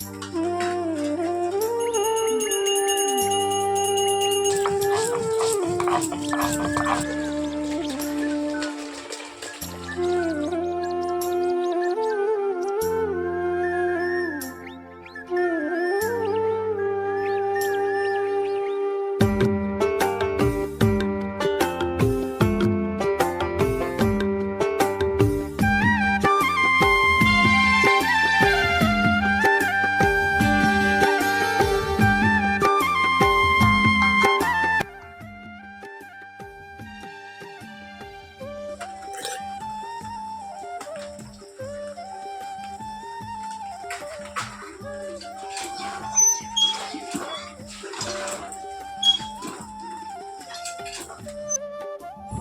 Thank you.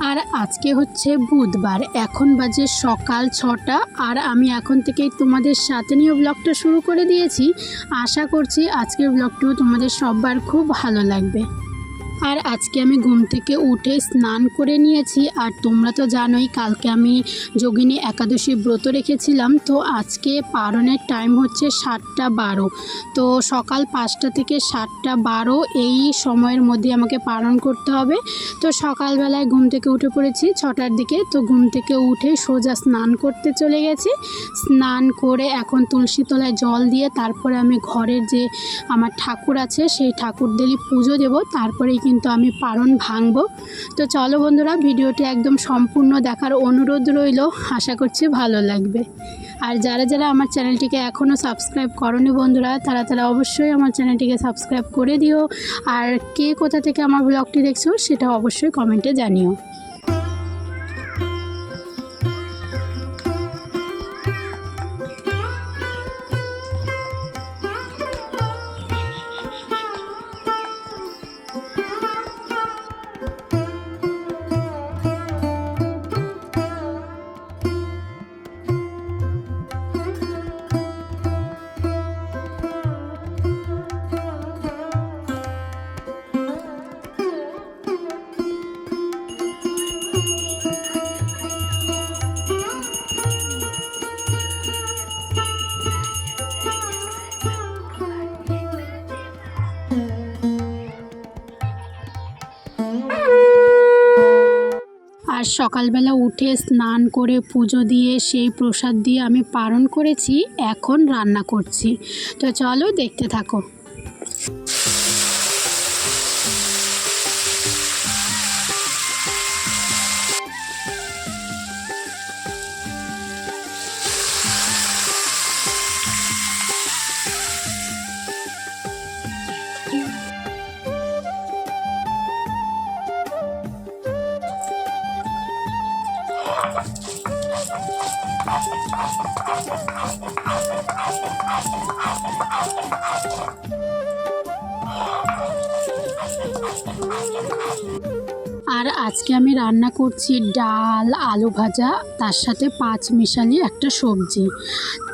আর আজকে হচ্ছে বুধবার। এখন বাজে সকাল ছটা আর আমি এখন থেকেই তোমাদের সাথে নিয়ে ব্লগটা শুরু করে দিয়েছি। আশা করছি আজকের ব্লগটিও তোমাদের সববার খুব ভালো লাগবে। আর আজকে আমি ঘুম থেকে উঠে স্নান করে নিয়েছি। আর তোমরা তো জানোই, কালকে আমি যোগিনী একাদশী ব্রত রেখেছিলাম। তো আজকে পারণের টাইম হচ্ছে সাতটা বারো। তো সকাল পাঁচটা থেকে সাতটা বারো এই সময়ের মধ্যে আমাকে পালন করতে হবে। তো সকালবেলায় ঘুম থেকে উঠে পড়েছি ছটার দিকে। তো ঘুম থেকে উঠে সোজা স্নান করতে চলে গেছি। স্নান করে এখন তুলসী তলায় জল দিয়ে তারপরে আমি ঘরের যে আমার ঠাকুর আছে, সেই ঠাকুর দিলি পুজো দেব। তারপরেই কিন্তু আমি পারণ ভাঙব। তো চলো বন্ধুরা, ভিডিওটি একদম সম্পূর্ণ দেখার অনুরোধ রইল। আশা করছি ভালো লাগবে। আর যারা যারা আমার চ্যানেলটিকে এখনও সাবস্ক্রাইব করনি বন্ধুরা, তারা তারা অবশ্যই আমার চ্যানেলটিকে সাবস্ক্রাইব করে দিও। আর কে কোথা থেকে আমার ব্লগটি দেখছ, সেটা অবশ্যই কমেন্টে জানিও। সকালবেলা উঠে স্নান করে পুজো দিয়ে সেই প্রসাদ দিয়ে আমি পালন করেছি, এখন রান্না করছি। তো চলো দেখতে থাকো। Thank you. আর আজকে আমি রান্না করছি ডাল, আলু ভাজা, তার সাথে পাঁচ মিশালি একটা সবজি।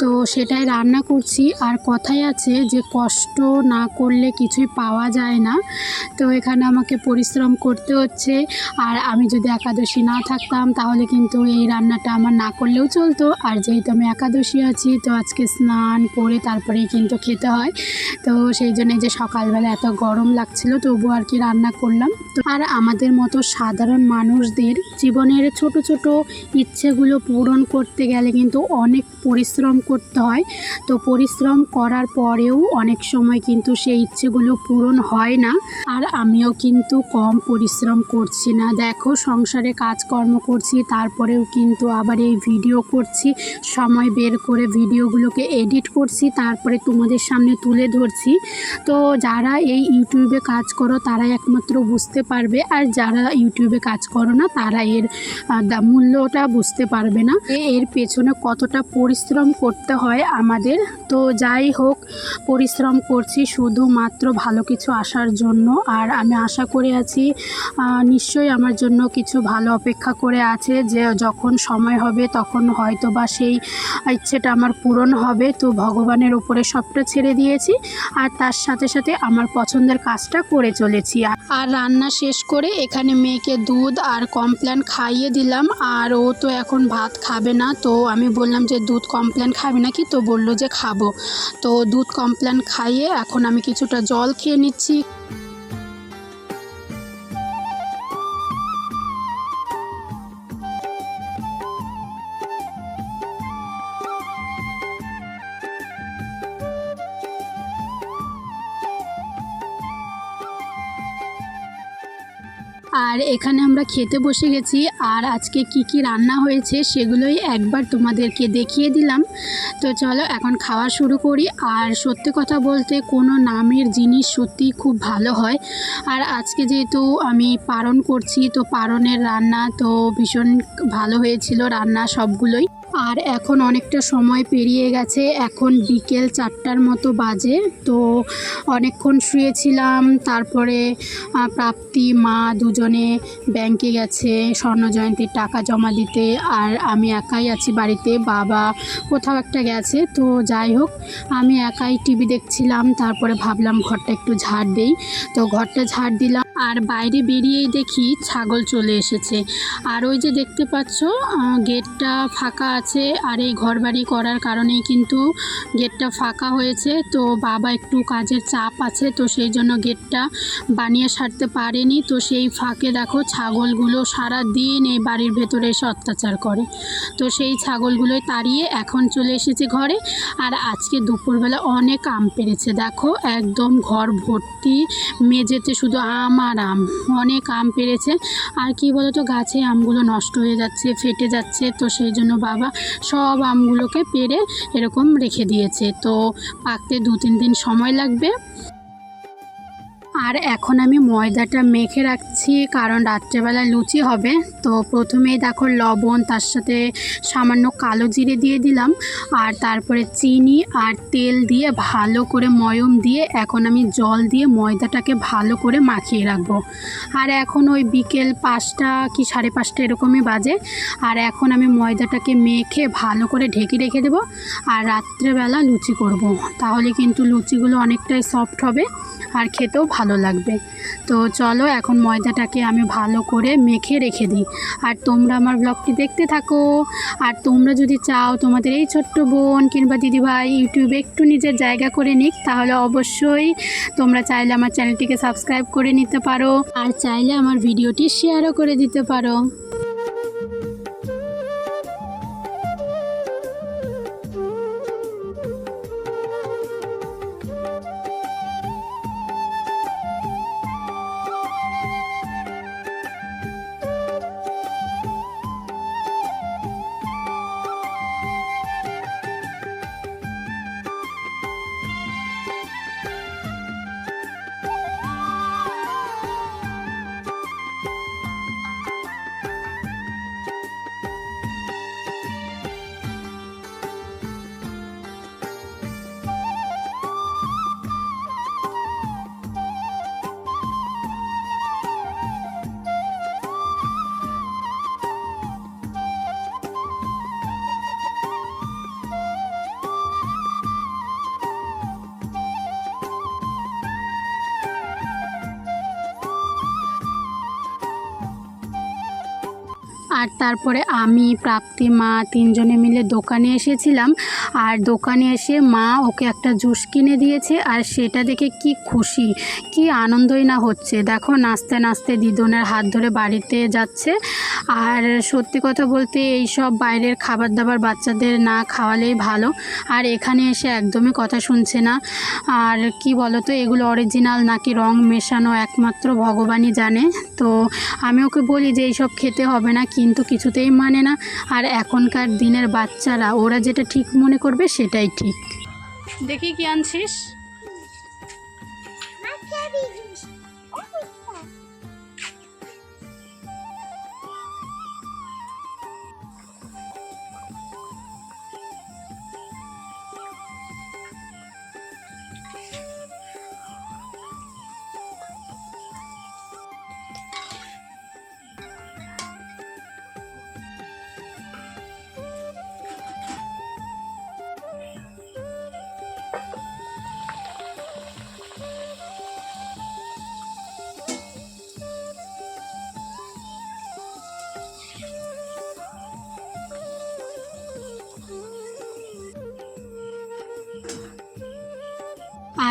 তো সেটাই রান্না করছি। আর কথাই আছে যে কষ্ট না করলে কিছুই পাওয়া যায় না। তো এখানে আমাকে পরিশ্রম করতে হচ্ছে। আর আমি যদি একাদশী না থাকতাম, তাহলে কিন্তু এই রান্নাটা আমার না করলেও চলতো। আর যেহেতু আমি একাদশী আছি, তো আজকে স্নান করে তারপরেই কিন্তু খেতে হয়। তো সেই জন্য যে সকালবেলা এত গরম লাগছিল তবু আর কি রান্না করলাম। তো আর আমাদের মতো সাধারণ মানুষদের জীবনের ছোট ছোট ইচ্ছেগুলো পূরণ করতে গেলে কিন্তু অনেক পরিশ্রম করতে হয়। তো পরিশ্রম করার পরেও অনেক সময় কিন্তু সেই ইচ্ছেগুলো পূরণ হয় না। আর আমিও কিন্তু কম পরিশ্রম করছি না। দেখো, সংসারে কাজকর্ম করছি, তারপরেও কিন্তু আবার এই ভিডিও করছি, সময় বের করে ভিডিওগুলোকে এডিট করছি, তারপরে তোমাদের সামনে তুলে ধরছি। তো যারা এই ইউটিউবে কাজ করো, তারাই একমাত্র বুঝতে পারবে। আর যারা ইউটিউবে কাজ করো না, তারা এর মূল্যটা বুঝতে পারবে না। এর পেছনে কতটা পরিশ্রম করতে হয় আমাদের। তো যাই হোক, পরিশ্রম করছি শুধুমাত্র ভালো কিছু আসার জন্য। আর আমি আশা করে আছি নিশ্চয়ই আমার জন্য কিছু ভালো অপেক্ষা করে আছে। যে, যখন সময় হবে, তখন হয়তো বা সেই ইচ্ছেটা আমার পূরণ হবে। তো ভগবানের উপরে সবটা ছেড়ে দিয়েছি। আর তার সাথে সাথে আমার পছন্দের কাজটা করে চলেছি। আর রান্না শেষ করে এখানে মেয়েকে দুধ আর কমপ্ল্যান খাইয়ে দিলাম, আর ও তো এখন ভাত খাবে না। তো আমি বললাম যে, দুধ কমপ্ল্যান খাবে নাকি? তো বলল যে, খাব। তো দুধ কমপ্ল্যান খাইয়ে এখন আমি কিছুটা জল খেয়ে নিচ্ছি। আর এখানে আমরা খেতে বসে গেছি আর আজকে কি কি রান্না হয়েছে সেগুলোই একবার তোমাদেরকে দেখিয়ে দিলাম। তো চলো এখন খাওয়া শুরু করি। আর সত্যি কথা বলতে কোনো নামের জিনিস সত্যি খুব ভালো হয়। আর আজকে যেহেতু আমি পারণ করছি, তো পারণের রান্না তো ভীষণ ভালো হয়েছিল রান্না সবগুলোই। আর এখন অনেকটা সময় পেরিয়ে গেছে। এখন বিকেল চারটার মতো বাজে। তো অনেকক্ষণ শুয়েছিলাম। তারপরে প্রাপ্তি, মা দুজনে ব্যাংকে গেছে স্বর্ণ জয়ন্তীর টাকা জমা দিতে। আর আমি একাই আছি বাড়িতে। বাবা কোথাও একটা গেছে। তো যাই হোক, আমি একাই টিভি দেখছিলাম। তারপরে ভাবলাম ঘরটা একটু ঝাড় দেই। তো ঘরটা ঝাড় দিলাম। আর বাইরে বেরিয়েই দেখি ছাগল চলে এসেছে। আর ওই যে দেখতে পাচ্ছ গেটটা ফাঁকা আছে আর এই ঘরবাড়ি করার কারণেই কিন্তু গেটটা ফাঁকা হয়েছে। তো বাবা একটু কাজের চাপ আছে, তো সেই জন্য গেটটা বানিয়ে সারতে পারেনি। তো সেই ফাঁকে দেখো ছাগলগুলো সারা দিন এই বাড়ির ভেতরে এসে অত্যাচার করে। তো সেই ছাগলগুলোই তাড়িয়ে এখন চলে এসেছে ঘরে। আর আজকে দুপুরবেলা অনেক আম পেরেছে। দেখো একদম ঘর ভর্তি, মেঝেতে শুধু আম আর আম। অনেক আম পেরেছে। আর কি বলতো, গাছে আমগুলো নষ্ট হয়ে যাচ্ছে, ফেটে যাচ্ছে। তো সেই জন্য বাবা সব আমগুলোকে পেরে এরকম রেখে দিয়েছে। তো পাকতে দু তিন দিন সময় লাগবে। আর এখন আমি ময়দাটা মেখে রাখছি, কারণ রাত্রেবেলা লুচি হবে তো প্রথমেই দেখো লবণ, তার সাথে সামান্য কালো জিরে দিয়ে দিলাম, আর তারপরে চিনি আর তেল দিয়ে ভালো করে ময়ম দিয়ে এখন আমি জল দিয়ে ময়দাটাকে ভালো করে মাখিয়ে রাখব আর এখন ওই বিকেল পাঁচটা কি সাড়ে পাঁচটা এরকমই বাজে, আর এখন আমি ময়দাটাকে মেখে ভালো করে ঢেকে রেখে দেবো, আর রাত্রেবেলা লুচি করব। তাহলে কিন্তু লুচিগুলো অনেকটাই সফট হবে, আর খেতেও ভালো লাগবে। তো চলো এখন ময়দাটাকে আমি ভালো করে মেখে রেখে দিই। আর তোমরা আমার ব্লগটি দেখতে থাকো। আর তোমরা যদি চাও তোমাদের এই ছোট্ট বোন কিংবা দিদিভাই ইউটিউবে একটু নিজের জায়গা করে নিক, তাহলে অবশ্যই তোমরা চাইলে আমার চ্যানেলটিকে সাবস্ক্রাইব করে নিতে পারো। আর চাইলে আমার ভিডিওটি শেয়ারও করে দিতে পারো। আর তারপরে আমি, প্রাপ্তি, মা তিনজনে মিলে দোকানে এসেছিলাম। আর দোকানে এসে মা ওকে একটা জুস কিনে দিয়েছে আর সেটা দেখে কি খুশি, কি আনন্দই না হচ্ছে। দেখো, নাচতে নাচতে দিদনের হাত ধরে বাড়িতে যাচ্ছে। আর সত্যি কথা বলতে এই সব বাইরের খাবার দাবার বাচ্চাদের না খাওয়ালেই ভালো। আর এখানে এসে একদমই কথা শুনছে না। আর কি বলতো, এগুলো অরিজিনাল নাকি রং মেশানো একমাত্র ভগবানই জানে। তো আমি ওকে বলি যে, এইসব খেতে হবে না কিন্তু কিছুতেই মানে না। আর এখনকার দিনের বাচ্চারা, ওরা যেটা ঠিক মনে করবে সেটাই ঠিক। দেখি কি আনছিস?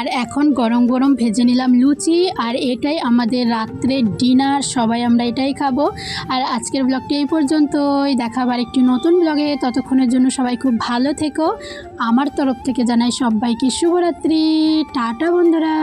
আর এখন গরম গরম ভেজে নিলাম লুচি আর এটাই আমাদের রাত্রে ডিনার। সবাই আমরা এটাই খাব। আর আজকের ব্লগটি এই পর্যন্তই। দেখাবার একটি নতুন ব্লগে। ততক্ষণের জন্য সবাই খুব ভালো থেকো। আমার তরফ থেকে জানাই সবাইকে শুভরাত্রি। টাটা বন্ধুরা।